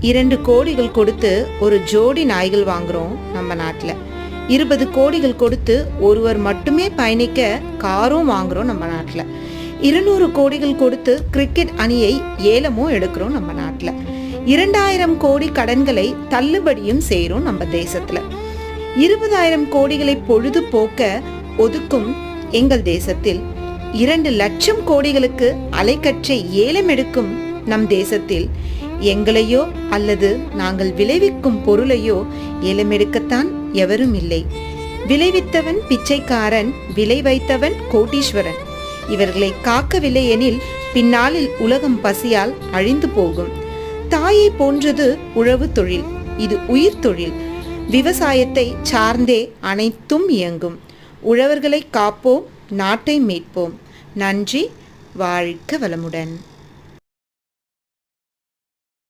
இரண்டு கோடிகள் கொடுத்து ஒரு ஜோடி நாய்கள் வாங்குறோம் நம்ம நாட்டில். இருபது கோடிகள் கொடுத்து ஒருவர் மட்டுமே பயணிக்க காரும் வாங்குறோம் நம்ம நாட்டில். இருநூறு கோடிகள் கொடுத்து கிரிக்கெட் அணியை ஏலமும் எடுக்கிறோம் நம்ம நாட்டில். இரண்டாயிரம் கோடி கடன்களை தள்ளுபடியும் செய்கிறோம் நம்ம தேசத்தில். இருபதாயிரம் கோடிகளை பொழுது போக்க ஒதுக்கும் எங்கள் தேசத்தில். இரண்டு லட்சம் கோடிகளுக்கு அலைக்கற்றை ஏலம் எடுக்கும் நம் தேசத்தில். எங்களையோ அல்லது நாங்கள் விளைவிக்கும் பொருளையோ ஏலமெடுக்கத்தான் எவரும் இல்லை. விளைவித்தவன் பிச்சைக்காரன் விலை வைத்தவன் கோட்டீஸ்வரன். இவர்களை காக்கவில்லை எனில் பின்னாளில் உலகம் பசியால் அழிந்து போகும். தாயை போன்றது உழவு தொழில் இது உயிர் தொழில். விவசாயத்தை சார்ந்தே அனைத்தும் இயங்கும். உழவர்களை காப்போம் நாட்டை மீட்போம். நன்றி வாழ்க வளமுடன்.